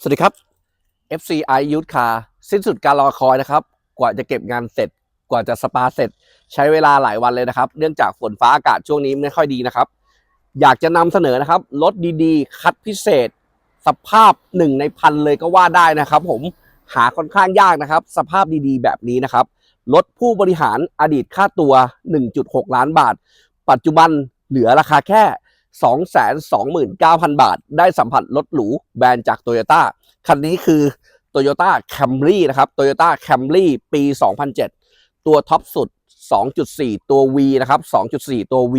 สวัสดีครับ FCI Youth Car สิ้นสุดการรอคอยนะครับ กว่าจะเก็บงานเสร็จ กว่าจะสปาเสร็จ ใช้เวลาหลายวันเลยนะครับ เนื่องจากฝนฟ้าอากาศช่วงนี้ไม่ค่อยดีนะครับ อยากจะนำเสนอนะครับรถดีๆ คัดพิเศษ สภาพหนึ่งในพันเลยก็ว่าได้นะครับ ผมหาค่อนข้างยากนะครับ สภาพดีๆ แบบนี้นะครับรถผู้บริหารอดีตค่าตัว 1.6 ล้านบาท ปัจจุบันเหลือราคาแค่ 229,000 บาท ได้สัมผัสรถหรูแบรนด์จากโตโยต้าคันนี้คือ Toyota Camry นะครับ Toyota Camry ปี 2007 ตัวท็อปสุด 2.4 ตัว V นะครับ 2.4 ตัว V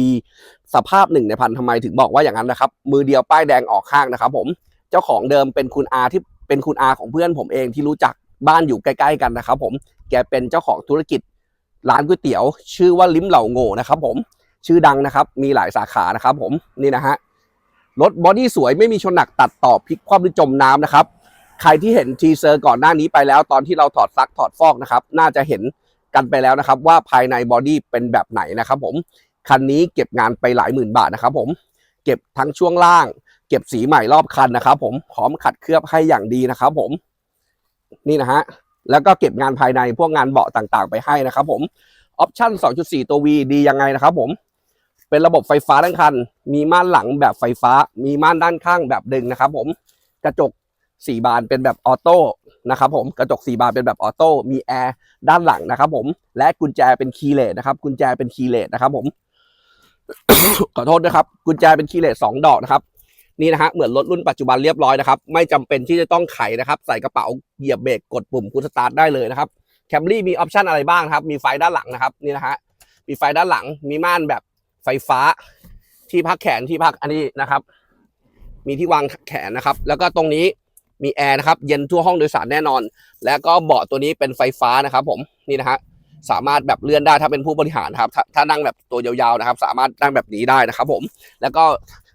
สภาพหนึ่งในพันทำไมถึงบอกว่าอย่างนั้นนะครับ มือเดียวป้ายแดงออกข้างนะครับผม เจ้าของเดิมเป็นคุณอาที่เป็นคุณอาของเพื่อนผมเองที่รู้จักบ้านอยู่ใกล้ ๆ กันนะครับผม แกเป็นเจ้าของธุรกิจร้านก๋วยเตี๋ยว ชื่อว่าลิ้มเหล่าโง่นะครับผม ชื่อดังนะครับ มีหลายสาขานะครับ ผมนี่นะฮะรถบอดี้สวยไม่มีชนหนักตัดต่อพลิกคว่ำหรือจมน้ำนะครับ ใครที่เห็นทีเซอร์ก่อนหน้านี้ไปแล้ว ตอนที่เราถอดซักถอดฟอกนะครับ น่าจะเห็นกันไปแล้วนะครับ ว่าภายในบอดี้เป็นแบบไหนนะครับผมคันนี้เก็บงานไปหลายหมื่นบาทนะครับ ผมเก็บทั้งช่วงล่าง เก็บสีใหม่รอบคันนะครับ ผมพร้อมขัดเคลือบให้อย่างดีนะครับ ผม นี่นะฮะแล้วก็เก็บงานภายในพวกงานเบาะต่างๆ ไปให้นะครับ ผมออปชั่น2.4 ตัว V ดียังไงนะครับ ผม เป็นระบบไฟฟ้าทั้งคัน มีม่านหลังแบบไฟฟ้า มีม่านด้านข้างแบบดึงนะครับ ผม กระจก4บานเป็นแบบออโต้นะครับผม กระจก4บานเป็นแบบออโต้ มีแอร์ด้านหลังนะครับผม และกุญแจเป็นคีย์เลสนะครับ กุญแจเป็นคีย์เลสนะครับ ผม ขอโทษนะครับ กุญแจเป็นคีย์เลสสองดอกนะครับ นี่นะฮะ เหมือนรถรุ่นปัจจุบันเรียบร้อยนะครับ ไม่จำเป็นที่จะต้องไขนะครับ ใส่กระเป๋า เหยียบเบรก กดปุ่มคูสตาร์ทได้เลยนะครับแคมรี่มีออปชันอะไรบ้างครับ มีไฟด้านหลังนะครับ นี่นะฮะ มีไฟด้านหลัง มีม่านแบบ ไฟฟ้า ที่พักแขนที่พักอันนี้นะครับ มีที่วางแขนนะครับ แล้วก็ตรงนี้มีแอร์นะครับ เย็นทั่วห้องโดยสารแน่นอน แล้วก็เบาะตัวนี้เป็นไฟฟ้านะครับ ผมนี่นะฮะสามารถแบบเลื่อนได้ถ้าเป็นผู้บริหารครับถถ้านั่งแบบตัวยาวๆนะครับ สามารถนั่งแบบนี้ได้นะครับ ผม แล้วก็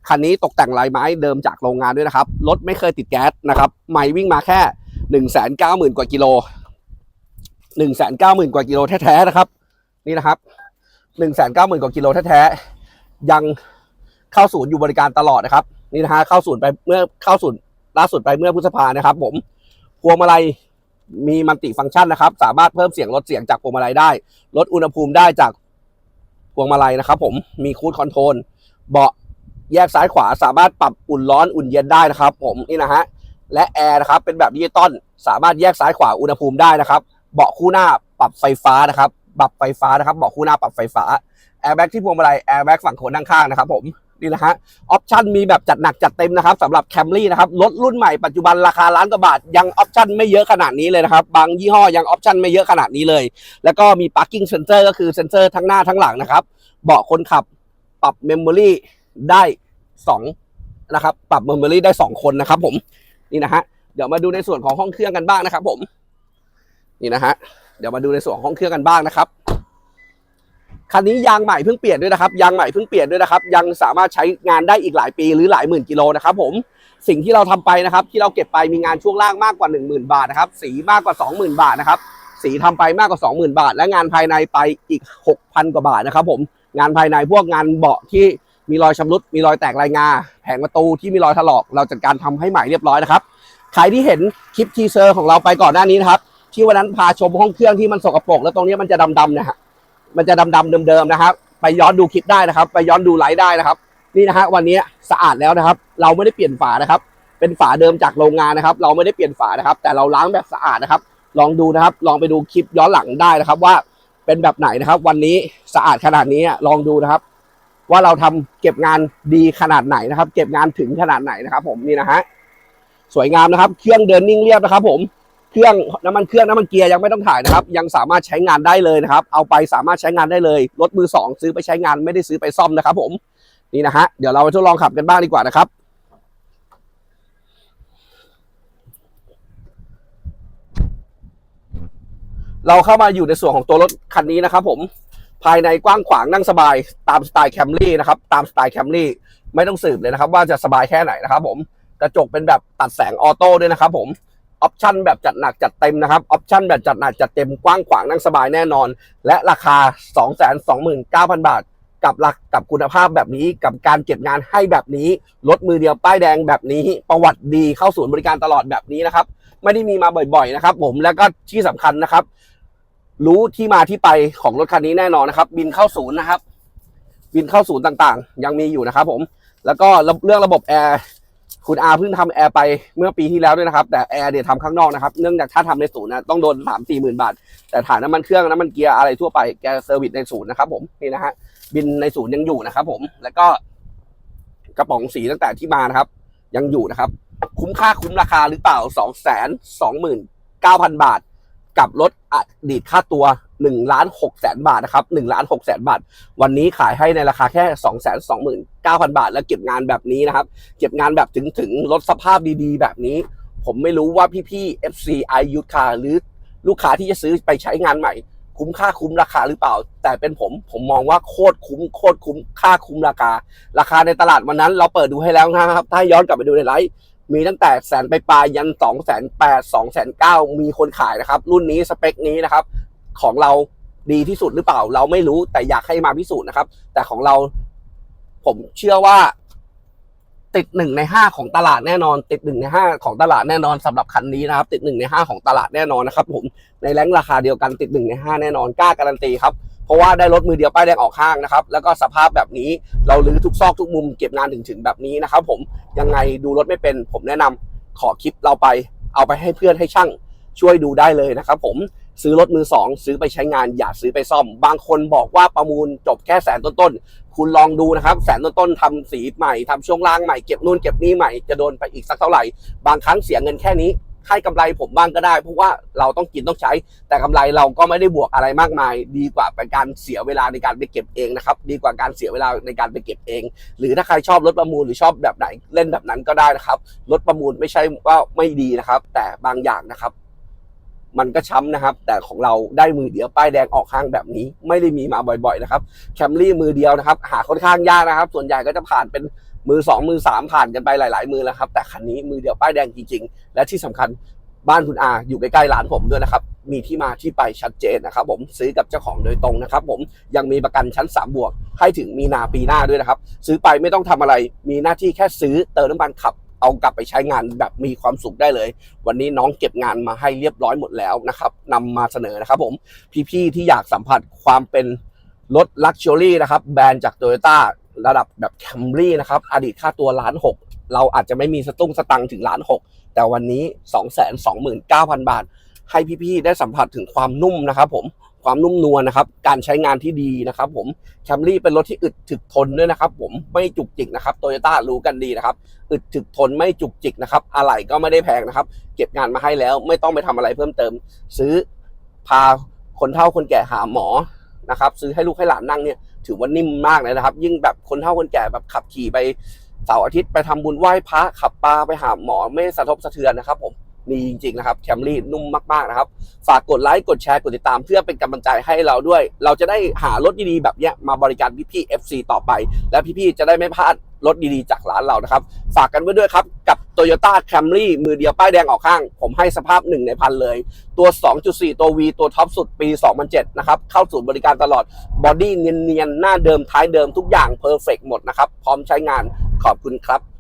คันนี้ตกแต่งลายไม้เดิมจากโรงงานด้วยนะครับรถไม่เคยติดแก๊สนะครับ ไม่วิ่งมาแค่หนึ่งแสนเก้าหมื่นกว่ากิโลหนึ่งแสนเก้าหมื่นกว่ากิโลแท้ๆนะครับ นี่นะครับ หนึ่งแสนเก้าหมื่นกว่ากิโลแท้ๆยังเข้าศูนย์อยู่บริการตลอดนะครับ นี่นะฮะเข้าศูนย์ไปเมื่อเข้าศูนย์ล่าสุดไปเมื่อพฤษภานะครับ ผมพวงมาลัยมีมัลติฟังก์ชันนะครับ สามารถเพิ่มเสียงลดเสียงจากพวงมาลัยได้ ลดอุณหภูมิได้จากพวงมาลัยนะครับ ผมมีคูดคอนโทรลเบาะแยกซ้ายขวาสามารถปรับอุ่นร้อนอุ่นเย็นได้นะครับ ผมนี่นะฮะและแอร์นะครับเป็นแบบดิจิตอลสามารถแยกซ้ายขวาอุณหภูมิได้นะครับ เบาะคู่หน้าปรับไฟฟ้านะครับ ปรับไฟฟ้านะครับเบาะคู่หน้าปรับไฟฟ้าแอร์แบ็กที่พวงมาลัยแอร์แบ็กฝั่งคนด้านข้างนะครับผมนี่นะฮะออปชั่นมีแบบจัดหนักจัดเต็มนะครับสำหรับแคมรี่นะครับรถรุ่นใหม่ปัจจุบันราคาล้านกว่าบาทยังออปชั่นไม่เยอะขนาดนี้เลยนะครับ บางยี่ห้อยังออปชั่นไม่เยอะขนาดนี้เลย แล้วก็มี parking sensor ก็คือเซนเซอร์ทั้งหน้าทั้งหลังนะครับเบาะคนขับปรับเมมโมรีได้2นะครับปรับเมมโมรีได้ 2 คนนะครับผมนี่นะฮะเดี๋ยวมาดูในส่วนของห้องเครื่องกันบ้างนะครับผมนี่นะฮะ เดี๋ยวมาดูในส่วนของห้องเครื่องกันบ้างนะครับคันนี้ยางใหม่เพิ่งเปลี่ยนด้วยนะครับยางใหม่เพิ่งเปลี่ยนด้วยนะครับ ยังสามารถใช้งานได้อีกหลายปีหรือหลายหมื่นกิโลนะครับผมสิ่งที่เราทำไปนะครับ ที่เราเก็บไปมีงานช่วงล่างมากกว่า 1 0,000 บาทนะครับ สีมากกว่า 20,000 บาทนะครับ สีทำไปมากกว่า 20,000 บาท และงานภายในไปอีก 6,000 กว่าบาทนะครับ ผมงานภายในพวกงานเบาะที่มีรอยชำรุดมีรอยแตกลายงา แผงประตูที่มีรอยถลอก เราจัดการทำให้ใหม่เรียบร้อยนะครับใครที่เห็นคลิปทีเซอร์ของเราไปก่อนหน้านี้นะครับ ที่วันนั้นพาชมห้องเครื่องที่มันสกปรกแล้วตรงนี้มันจะดำๆนะฮะมันจะดำๆเดิมๆนะครับ ไปย้อนดูคลิปได้นะครับ ไปย้อนดูไลฟ์ได้นะครับ นี่นะฮะวันนี้สะอาดแล้วนะครับ เราไม่ได้เปลี่ยนฝานะครับ เป็นฝาเดิมจากโรงงานนะครับ เราไม่ได้เปลี่ยนฝานะครับ แต่เราล้างแบบสะอาดนะครับ ลองดูนะครับ ลองไปดูคลิปย้อนหลังได้นะครับ ว่าเป็นแบบไหนนะครับ วันนี้สะอาดขนาดนี้ลองดูนะครับ ว่าเราทำเก็บงานดีขนาดไหนนะครับ เก็บงานถึงขนาดไหนนะครับ ผมนี่นะฮะสวยงามนะครับ เครื่องเดินนิ่งเรียบนะครับ ผม เครื่องน้ำมันเครื่องน้ำมันเกียร์ยังไม่ต้องถ่ายนะครับ ยังสามารถใช้งานได้เลยนะครับ เอาไปสามารถใช้งานได้เลยรถมือสองซื้อไปใช้งานไม่ได้ซื้อไปซ่อมนะครับ ผมนี่นะฮะเดี๋ยวเราไปทดลองขับกันบ้างดีกว่านะครับเราเข้ามาอยู่ในส่วนของตัวรถคันนี้นะครับผมภายในกว้างขวางนั่งสบายตามสไตล์แคมรี่นะครับตามสไตล์แคมรี่ไม่ต้องสืบเลยนะครับ ว่าจะสบายแค่ไหนนะครับผมกระจกเป็นแบบตัดแสงออโต้ด้วยนะครับผม ออปชันแบบจัดหนักจัดเต็มนะครับออปชันแบบจัดหนักจัดเต็มกว้างขวางนั่งสบายแน่นอน และราคา 229,000 บาท กับหลักกับคุณภาพแบบนี้กับการเก็บงานให้แบบนี้รถมือเดียวป้ายแดงแบบนี้ ประวัติดีเข้าศูนย์บริการตลอดแบบนี้นะครับ ไม่ได้มีมาบ่อยๆนะครับ ผมแล้วก็ที่สำคัญนะครับ รู้ที่มาที่ไปของรถคันนี้แน่นอนนะครับ บินเข้าศูนย์นะครับ บินเข้าศูนย์ต่างๆ ยังมีอยู่นะครับ ผม แล้วก็เรื่องระบบแอร์ คุณอาเพิ่งทำแอร์ไปเมื่อปีที่แล้วด้วยนะครับ แต่แอร์เดี๋ยวทำข้างนอกนะครับ เนื่องจากถ้าทำในศูนย์นะต้องโดนสามสี่หมื่นบาท แต่ถ่ายน้ำมันเครื่องน้ำมันเกียร์อะไรทั่วไปแกเซอร์วิสในศูนย์นะครับผมนี่นะฮะบินในศูนย์ยังอยู่นะครับ ผมแล้วก็กระป๋องสีตั้งแต่ที่มานะครับ ยังอยู่นะครับ คุ้มค่าคุ้มราคาหรือเปล่า2 2 9 0 0 0บาท กับรถอดีตค่าตัว 1ล้าน6แสนบาทนะครับ1ล้าน6แสนบาท วันนี้ขายให้ในราคาแค่2 2 9 0 0 0บาท แล้วเก็บงานแบบนี้นะครับ เก็บงานแบบถึงถึงรถสภาพดีๆ แบบนี้ ผมไม่รู้ว่าพี่ๆ FC i u c a หรือลูกค้าที่จะซื้อไปใช้งานใหม่ คุ้มค่าคุ้มราคาหรือเปล่า แต่เป็นผมผมมองว่าโคตรคุ้มโคตรคุ้มค่าคุ้มราคา ราคาในตลาดวันนั้น เราเปิดดูให้แล้วนะครับ ถ้าย้อนกลับไปดูในไลฟ์มีตั้งแต่แสนไปปลายยันสองแสนแปดสองแสนเก้ามีคนขายนะครับ รุ่นนี้สเปคนี้นะครับ ของเราดีที่สุดหรือเปล่า เราไม่รู้แต่อยากให้มาพิสูจน์นะครับ แต่ของเรา ผมเชื่อว่า ติดหนึ่งในห้าของตลาดแน่นอน ติดหนึ่งในห้าของตลาดแน่นอนสำหรับคันนี้นะครับ ติดหนึ่งในห้าของตลาดแน่นอนนะครับ ผมในแรงราคาเดียวกันติดหนึ่งในห้าแน่นอนกล้าการันตีครับเพราะว่าได้รถมือเดียวป้ายแดงออกข้างนะครับ แล้วก็สภาพแบบนี้เราลื้อทุกซอกทุกมุมเก็บงานถึงถึงแบบนี้นะครับ ผมยังไงดูรถไม่เป็น ผมแนะนำขอคลิปเราไป เอาไปให้เพื่อนให้ช่างช่วยดูได้เลยนะครับ ผม ซื้อรถมือสองซื้อไปใช้งานอย่าซื้อไปซ่อม บางคนบอกว่าประมูลจบแค่แสนต้นๆ คุณลองดูนะครับ แสนต้นๆทำสีใหม่ทำช่วงล่างใหม่เก็บนู่นเก็บนี่ใหม่จะโดนไปอีกสักเท่าไหร่ บางครั้งเสียเงินแค่นี้ให้กำไรผมบ้างก็ได้ เพราะว่าเราต้องกินต้องใช้ แต่กำไรเราก็ไม่ได้บวกอะไรมากมาย ดีกว่าเป็นการเสียเวลาในการไปเก็บเองนะครับ ดีกว่าการเสียเวลาในการไปเก็บเอง หรือถ้าใครชอบรถประมูลหรือชอบแบบไหนเล่นแบบนั้นก็ได้นะครับรถประมูลไม่ใช่ว่าไม่ดีนะครับ แต่บางอย่างนะครับ มันก็ช้ำนะครับ แต่ของเราได้มือเดียวป้ายแดงออกข้างแบบนี้ ไม่ได้มีมาบ่อยๆนะครับแคมรี่มือเดียวนะครับ หาค่อนข้างยากนะครับ ส่วนใหญ่ก็จะผ่านเป็นมือสองมือสามผ่านกันไปหลาย ๆ มือแล้วครับ แต่คันนี้มือเดียวป้ายแดงจริง ๆ และที่สำคัญบ้านคุณอาอยู่ใกล้ๆร้านผมด้วยนะครับ มีที่มาที่ไปชัดเจนนะครับ ผมซื้อกับเจ้าของโดยตรงนะครับ ผมยังมีประกันชั้น 3 บวก ให้ถึงมีนาปีหน้าด้วยนะครับ ซื้อไปไม่ต้องทำอะไร มีหน้าที่แค่ซื้อเติมน้ำมันขับ เอากลับไปใช้งานแบบมีความสุขได้เลย วันนี้น้องเก็บงานมาให้เรียบร้อยหมดแล้วนะครับนำมาเสนอนะครับผมพี่ๆที่อยากสัมผัสความเป็นรถลักชัวรี่นะครับแบรนด์จากโตโยต้าระดับแบบแคมรี่นะครับอดีตค่าตัวล้านหกเราอาจจะไม่มีสตุ้งสตังถึงล้านหกแต่วันนี้ 2 2 9 0 0 0 บาท ให้พี่ๆได้สัมผัสถึงความนุ่มนะครับผม ความนุ่มนวลนะครับ การใช้งานที่ดีนะครับ ผมแคมรี่เป็นรถที่อึดถึกทนด้วยนะครับ ผมไม่จุกจิกนะครับโตโยต้ารู้กันดีนะครับ อึดถึกทนไม่จุกจิกนะครับอะไหล่ก็ไม่ได้แพงนะครับ เก็บงานมาให้แล้ว ไม่ต้องไปทำอะไรเพิ่มเติม ซื้อพาคนเฒ่าคนแก่หาหมอนะครับ ซื้อให้ลูกให้หลานนั่งเนี่ยถือว่านิ่มมากเลยนะครับ ยิ่งแบบคนเฒ่าคนแก่แบบขับขี่ไปเสาร์อาทิตย์ไปทำบุญไหว้พระขับปลาไปหาหมอไม่สะทกสะเทือนนะครับ ผม ดีจริงๆนะครับแคมรี่นุ่มมากๆนะครับ ฝากกดไลค์กดแชร์กดติดตามเพื่อเป็นกำลังใจให้เราด้วย เราจะได้หารถดีๆแบบเนี้ยมาบริการพี่ๆ FC ต่อไป และพี่ๆจะได้ไม่พลาดรถดีๆจากร้านเรานะครับ ฝากกันไว้ด้วยครับ กับ Toyota Camry มือเดียวป้ายแดงออกข้าง ผมให้สภาพหนึ่งในพันเลย ตัว 2.4 ตัว V ตัวท็อปสุดปี 2007 นะครับ เข้าศูนย์บริการตลอดบอดี้เนียนๆ หน้าเดิมท้ายเดิมทุกอย่างเพอร์เฟกหมดนะครับ พร้อมใช้งานขอบคุณครับ